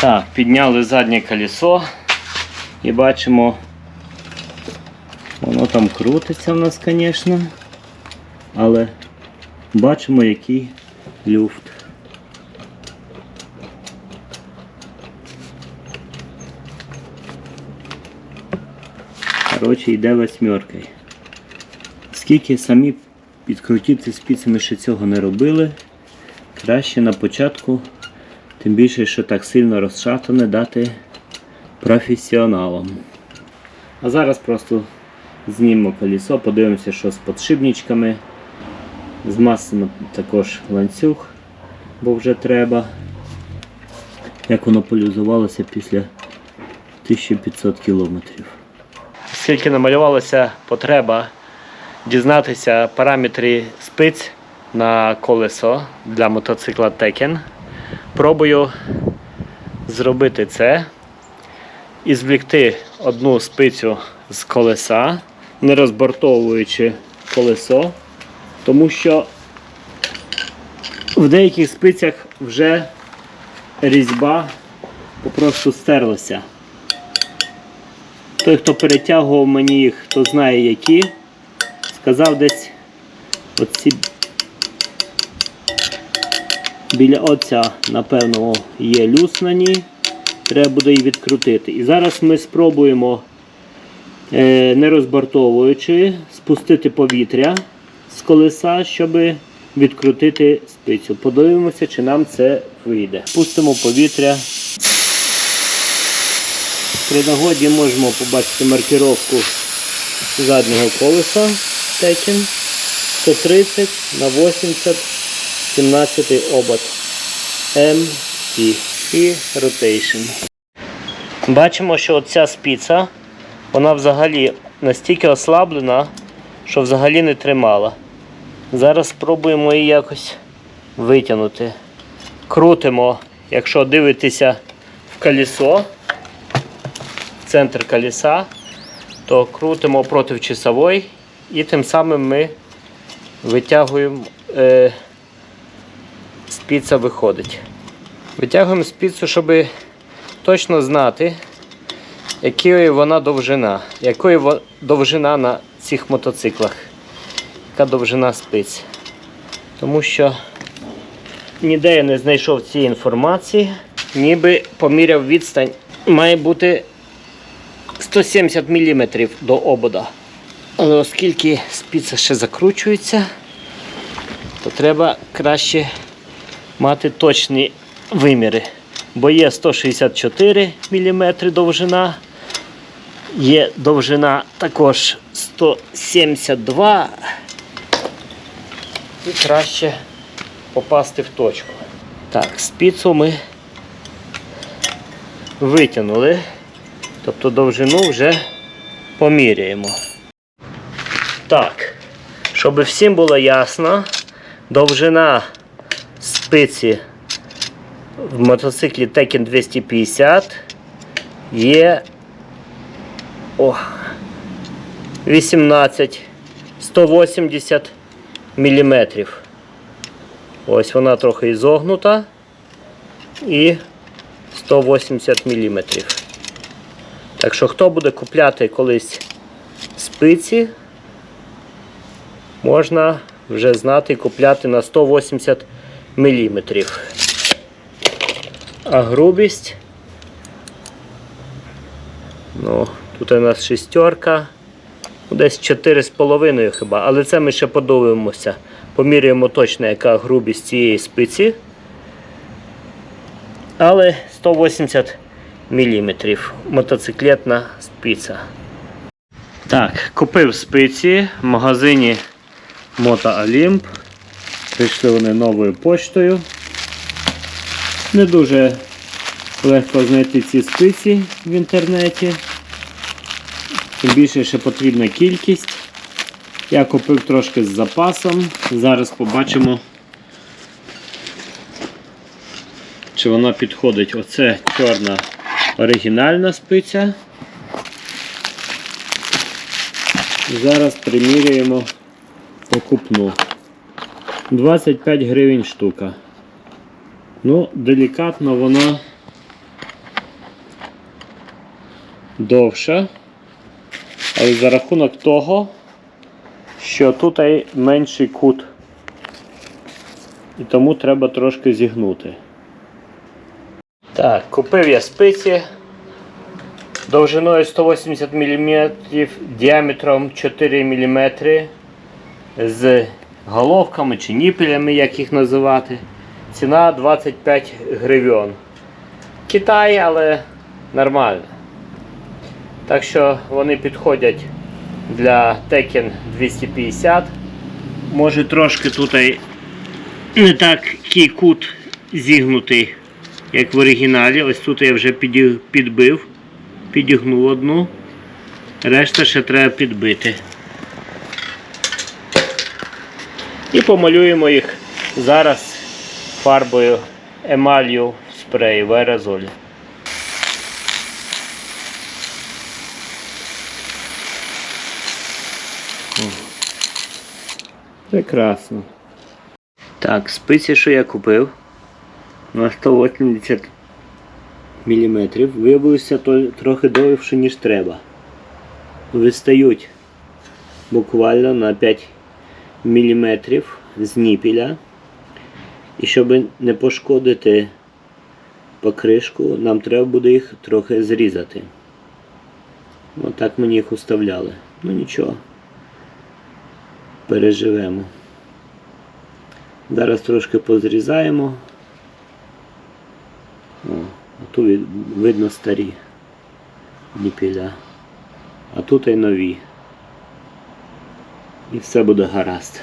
Так, підняли заднє колесо і бачимо, воно там крутиться в нас, звісно, але бачимо, який люфт. Коротше, йде восьмеркою. Скільки самі підкрутити спицями ще цього не робили, краще на початку, тим більше, що так сильно розшатане, дати професіоналам. А зараз просто знімемо колесо, подивимося, що з подшипничками. Змасимо також ланцюг, бо вже треба. Як воно полюзувалося після 1500 кілометрів. Оскільки намалювалася потреба дізнатися параметри спиць на колесо для мотоцикла Tekken, пробую зробити це і звлікти одну спицю з колеса, не розбортовуючи колесо, тому що в деяких спицях вже різьба попросту стерлася. Той, хто перетягував мені їх, хто знає які, сказав десь оці біля оця, напевно, є люс на ній. Треба буде її відкрутити. І зараз ми спробуємо, е, не розбортовуючи, спустити повітря з колеса, щоб відкрутити спицю. Подивимося, чи нам це вийде. Пустимо повітря. При нагоді можемо побачити маркировку заднього колеса Tekken 130 на 80 17 обод MC і Rotation. Бачимо, що ця спіца вона взагалі настільки ослаблена, що взагалі не тримала. Зараз спробуємо її якось витягнути. Крутимо, якщо дивитися в колесо, центр колеса, то крутимо проти часової і тим самим ми витягуємо, е, спіца виходить. Витягуємо спіцу, щоб точно знати, якої вона довжина, якої довжина на цих мотоциклах, яка довжина спиць. Тому що ніде я не знайшов цієї інформації, ніби поміряв відстань, має бути 170 мм до обода. Але оскільки спіца ще закручується, то треба краще мати точні виміри. Бо є 164 мм довжина, є довжина також 172 і краще попасти в точку. Так, спіцу ми витягнули, тобто довжину вже поміряємо. Так, щоб всім було ясно, довжина спиці в мотоциклі Tekken 250 є о, 18 180 мм. Ось вона трохи ізогнута і 180 мм. Так що, хто буде купляти колись спиці, можна вже знати і купляти на 180 мм. А грубість. Ну, тут у нас шістерка. Ну, Десь 4,5 хіба. Але це ми ще подивимося. Поміряємо точно, яка грубість цієї спиці. Але 180 мм. Мотоциклетна спиця. Так, купив спиці в магазині Moto Olymp. Прийшли вони новою поштою. Не дуже легко знайти ці спиці в інтернеті. Тим більше ще потрібна кількість. Я купив трошки з запасом. Зараз побачимо, чи вона підходить. Оце чорна оригінальна спиця. Зараз приміряємо покупну. 25 гривень штука. Ну, делікатно вона довша. Але за рахунок того, що тут менший кут. І тому треба трошки зігнути. Так, купив я спиці довжиною 180 мм, діаметром 4 мм з головками чи ніпелями, як їх називати. Ціна 25 гривень. Китай, але нормально. Так що вони підходять для Tekken 250. Може трошки тут не такий кут зігнутий, як в оригіналі. Ось тут я вже підбив, підігнув одну. Решта ще треба підбити. І помалюємо їх зараз фарбою емалью в спреї в аерозолі. Прекрасно. Так, спиці, що я купив на 180 мм, виявилося трохи довше, ніж треба. Вистають буквально на 5 мм з ніпіля. І щоб не пошкодити покришку, нам треба буде їх трохи зрізати. Отак мені їх уставляли. Ну нічого. Переживемо. Зараз трошки позрізаємо. О, тут видно старі ніпіля. А тут і нові. І все буде гаразд.